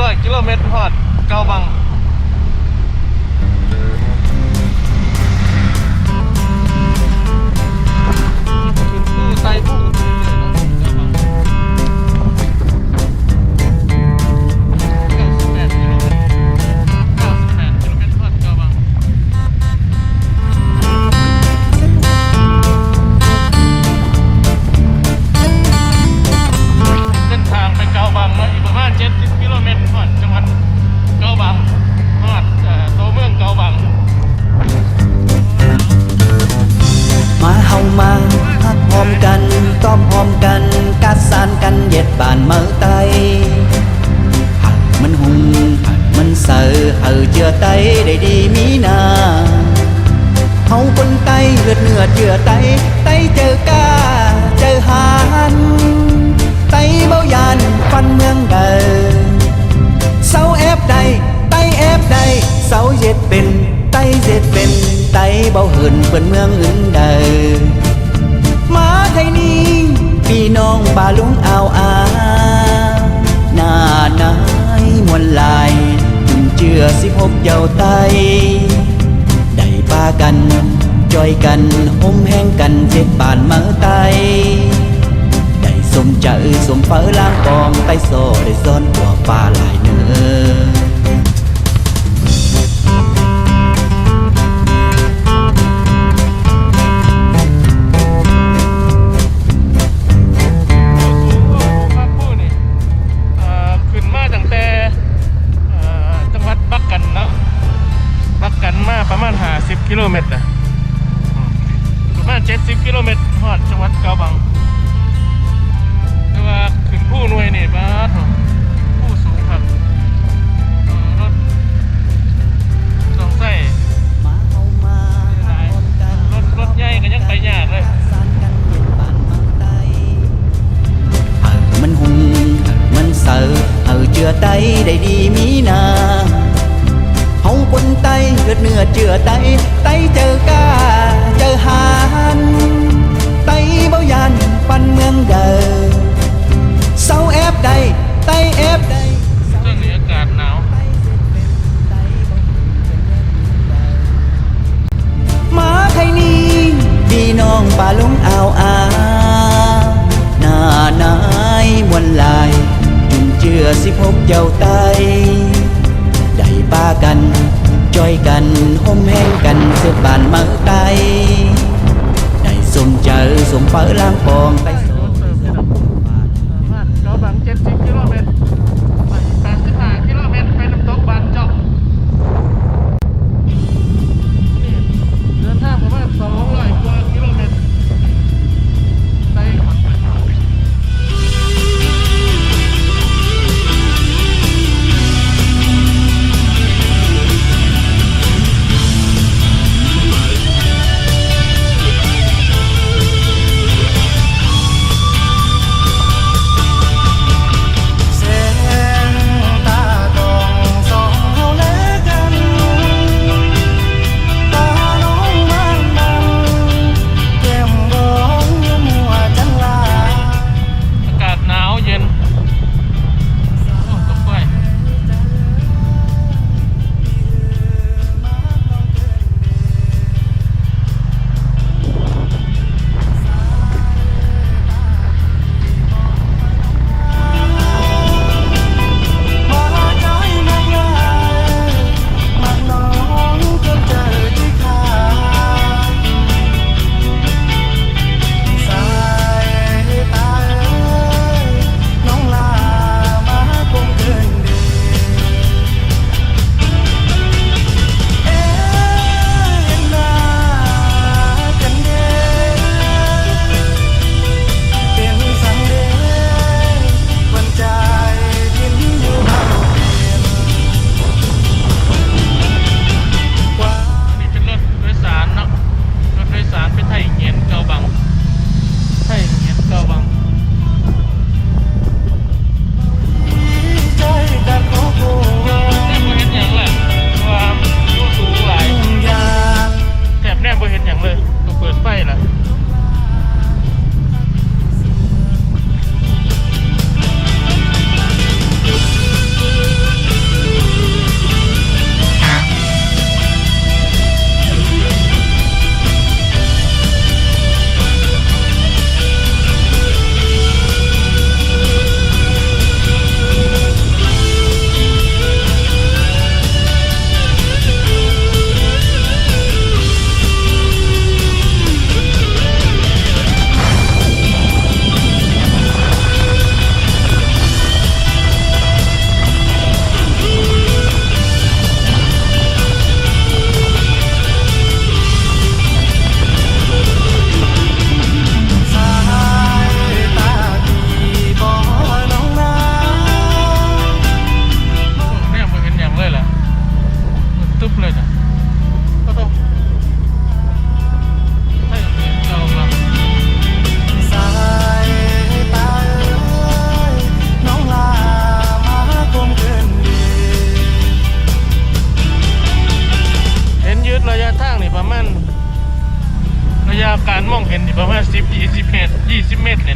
ร้อยกิโลเมตรฮอดเกาบังขึ้นผู้ไต่ผู้ ดเนื้อเจือไตไตเจอกาเจอหานไตเบายานฟันเมืองเดิเสาแอบใดไตแอบใดเสาเย็ดเป็นไตเย็ดเป็นไตเบาหินเปินเมืองอื่นใดมาไทยนี้พี่น้องบาลุงเอาอาหน้านายมวนลายจุงเจือสิพบเจ้าไตได้ปากัน จอยกันห่มแห้งกันเจ็ดบานเมือไตได้สมใจสมเฟ้อล้างกองไต้โซได้ซ่อนกว่าฟ้าหลายเนื้อภาคผู้นี่เอ่อขึ้นมาตั้งแต่เอ่อจังหวัดบักกันเนาะบักกันมาประมาณ50กิโลเมตรนะอืมประ มาณ70กิโลเมตรฮอดจังหวัดกาบังแต่ว่าขึ้นผู้หน่วยนี่บ้าผู้สูงครับรถต้องใส่รถรถใหญ่ก็ยังไปยากเลยมันหุงมันเสือเออเจือไตได้ดีมีนาเฮาคนไตเลือดเนื้อเจือไตไตเจอ ป่าลงอ่าวอาหน้านายมวนลายจุนเจือสิพบเจ้าไตได้ป้ากันจอยกันห่มแห้งกันเสื้อบานเมือไตได้สมเจอสมเปิล้างปองไป ตร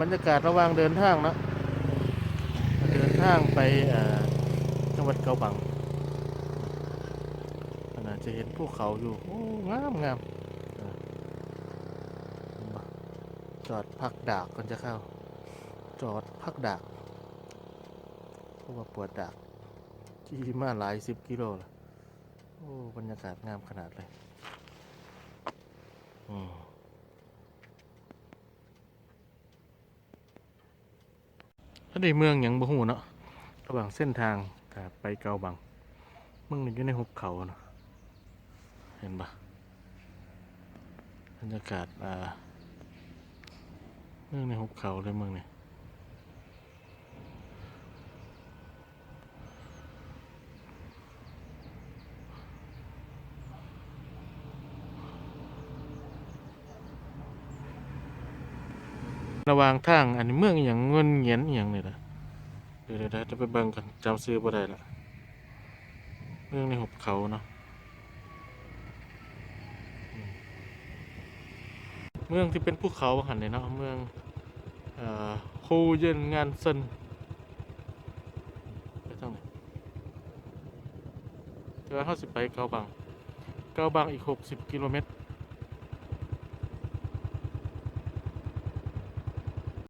บรรยากาศระหว่างเดินทางนะเดินทางไปจังหวัดเกาบังขนาดจะเห็นภูเขาอยู่โอ้งามงามจอดพักดากก่อนจะเข้า จอดพักดากเพราะว่าปวดดากขี่มาหลายสิบกิโลละโอ้บรรยากาศงามขนาดเลย อืม ถ้าได้เมืองอยังบ่หูเนาะระหว่างเส้นทางแต่ไปเกาบังเมืองนี้อยู่ในหุบเขาเนาะเห็นปะบรรยากาศอ่าเมืองในหุบเขาเลยเมืองนี้ ระหว่างทางอันนี้เมืองอย่างเงินเงียนอย่างนี่ละเดี๋ยวเดี๋ยวจะไปเบิ่งกันจำซื้อบ่ได้ละเมืองในหุบเขาเนาะเมืองที่เป็นภูเขาหันเลยเนาะเมืองฮูเย็นงานเซินไปทางไหนแต่ว่าเขาสิไปเกาบังเกาบังอีก60กิโลเมตร